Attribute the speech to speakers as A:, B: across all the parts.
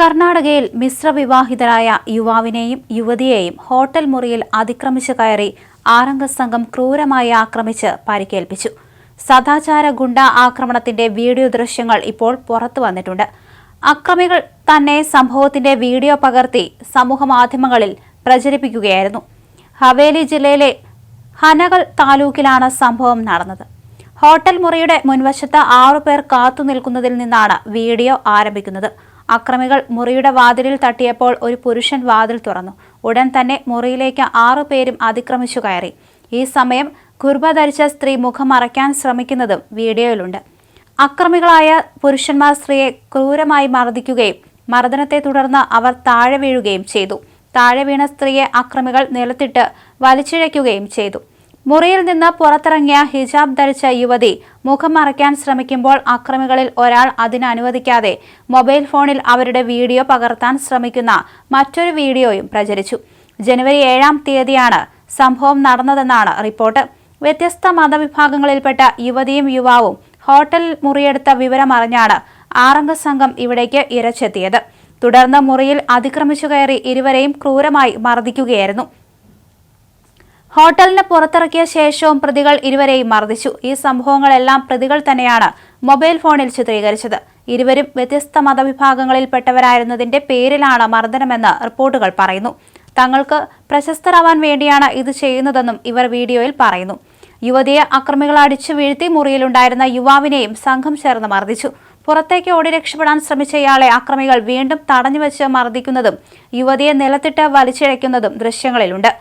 A: കർണാടകയിൽ മിശ്രവിവാഹിതരായ യുവാവിനെയും യുവതിയെയും ഹോട്ടൽ മുറിയിൽ അതിക്രമിച്ചു കയറി ആറംഗ സംഘം ക്രൂരമായി ആക്രമിച്ച് പരിക്കേൽപ്പിച്ചു. സദാചാര ഗുണ്ട ആക്രമണത്തിന്റെ വീഡിയോ ദൃശ്യങ്ങൾ ഇപ്പോൾ പുറത്തു വന്നിട്ടുണ്ട്. അക്രമികൾ തന്നെ സംഭവത്തിന്റെ വീഡിയോ പകർത്തി സമൂഹമാധ്യമങ്ങളിൽ പ്രചരിപ്പിക്കുകയായിരുന്നു. ഹവേലി ജില്ലയിലെ ഹനകൾ താലൂക്കിലാണ് സംഭവം നടന്നത്. ഹോട്ടൽ മുറിയുടെ മുൻവശത്ത് ആറുപേർ കാത്തു നിൽക്കുന്നതിൽ നിന്നാണ് വീഡിയോ ആരംഭിക്കുന്നത്. അക്രമികൾ മുറിയുടെ വാതിലിൽ തട്ടിയപ്പോൾ ഒരു പുരുഷൻ വാതിൽ തുറന്നു. ഉടൻ തന്നെ മുറിയിലേക്ക് ആറു പേരും അതിക്രമിച്ചു കയറി. ഈ സമയം കുർബ ധരിച്ച സ്ത്രീ മുഖം മറയ്ക്കാൻ ശ്രമിക്കുന്നതും വീഡിയോയിലുണ്ട്. അക്രമികളായ പുരുഷന്മാർ സ്ത്രീയെ ക്രൂരമായി മർദ്ദിക്കുകയും മർദ്ദനത്തെ തുടർന്ന് അവർ താഴെ വീഴുകയും ചെയ്തു. താഴെ വീണ സ്ത്രീയെ അക്രമികൾ നിലത്തിട്ട് വലിച്ചിഴയ്ക്കുകയും ചെയ്തു. മുറിയിൽ നിന്ന് പുറത്തിറങ്ങിയ ഹിജാബ് ധരിച്ച യുവതി മുഖം മറയ്ക്കാൻ ശ്രമിക്കുമ്പോൾ അക്രമികളിൽ ഒരാൾ അതിനനുവദിക്കാതെ മൊബൈൽ ഫോണിൽ അവരുടെ വീഡിയോ പകർത്താൻ ശ്രമിക്കുന്ന മറ്റൊരു വീഡിയോയും പ്രചരിച്ചു. ജനുവരി ഏഴാം തീയതിയാണ് സംഭവം നടന്നതെന്നാണ് റിപ്പോർട്ട്. വ്യത്യസ്ത മതവിഭാഗങ്ങളിൽപ്പെട്ട യുവതിയും യുവാവും ഹോട്ടൽ മുറിയെടുത്ത വിവരമറിഞ്ഞാണ് ആറംഗ സംഘം ഇവിടേക്ക് ഇരച്ചെത്തിയത്. തുടർന്ന് മുറിയിൽ അതിക്രമിച്ചു കയറി ഇരുവരെയും ക്രൂരമായി മർദ്ദിക്കുകയായിരുന്നു. ഹോട്ടലിന് പുറത്തിറക്കിയ ശേഷവും പ്രതികൾ ഇരുവരെയും മർദ്ദിച്ചു. ഈ സംഭവങ്ങളെല്ലാം പ്രതികൾ തന്നെയാണ് മൊബൈൽ ഫോണിൽ ചിത്രീകരിച്ചത്. ഇരുവരും വ്യത്യസ്ത മതവിഭാഗങ്ങളിൽപ്പെട്ടവരായിരുന്നതിന്റെ പേരിലാണ് മർദ്ദനമെന്ന് റിപ്പോർട്ടുകൾ പറയുന്നു. തങ്ങൾക്ക് പ്രശസ്തരാവാൻ വേണ്ടിയാണ് ഇത് ചെയ്യുന്നതെന്നും ഇവർ വീഡിയോയിൽ പറയുന്നു. യുവതിയെ അക്രമികൾ അടിച്ചു വീഴ്ത്തി മുറിയിലുണ്ടായിരുന്ന യുവാവിനെയും സംഘം ചേർന്ന് മർദ്ദിച്ചു. പുറത്തേക്ക് ഓടി രക്ഷപ്പെടാൻ ശ്രമിച്ച ഇയാളെ അക്രമികൾ വീണ്ടും തടഞ്ഞുവെച്ച് മർദ്ദിക്കുന്നതും യുവതിയെ നിലത്തിട്ട് വലിച്ചിഴയ്ക്കുന്നതും ദൃശ്യങ്ങളിലുണ്ട്.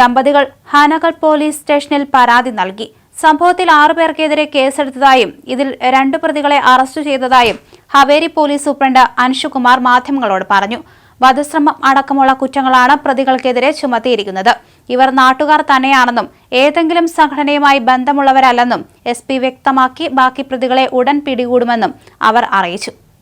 A: ദമ്പതികൾ ഹാനഗൽ പോലീസ് സ്റ്റേഷനിൽ പരാതി നൽകി. സംഭവത്തിൽ ആറുപേർക്കെതിരെ കേസെടുത്തതായും ഇതിൽ രണ്ടു പ്രതികളെ അറസ്റ്റ് ചെയ്തതായും ഹവേരി പോലീസ് സൂപ്രണ്ട് അൻഷുകുമാർ മാധ്യമങ്ങളോട് പറഞ്ഞു. വധശ്രമം അടക്കമുള്ള കുറ്റങ്ങളാണ് പ്രതികൾക്കെതിരെ ചുമത്തിയിരിക്കുന്നത്. ഇവർ നാട്ടുകാർ തന്നെയാണെന്നും ഏതെങ്കിലും സംഘടനയുമായി ബന്ധമുള്ളവരല്ലെന്നും എസ് വ്യക്തമാക്കി ബാക്കി പ്രതികളെ ഉടൻ പിടികൂടുമെന്നും അവർ അറിയിച്ചു.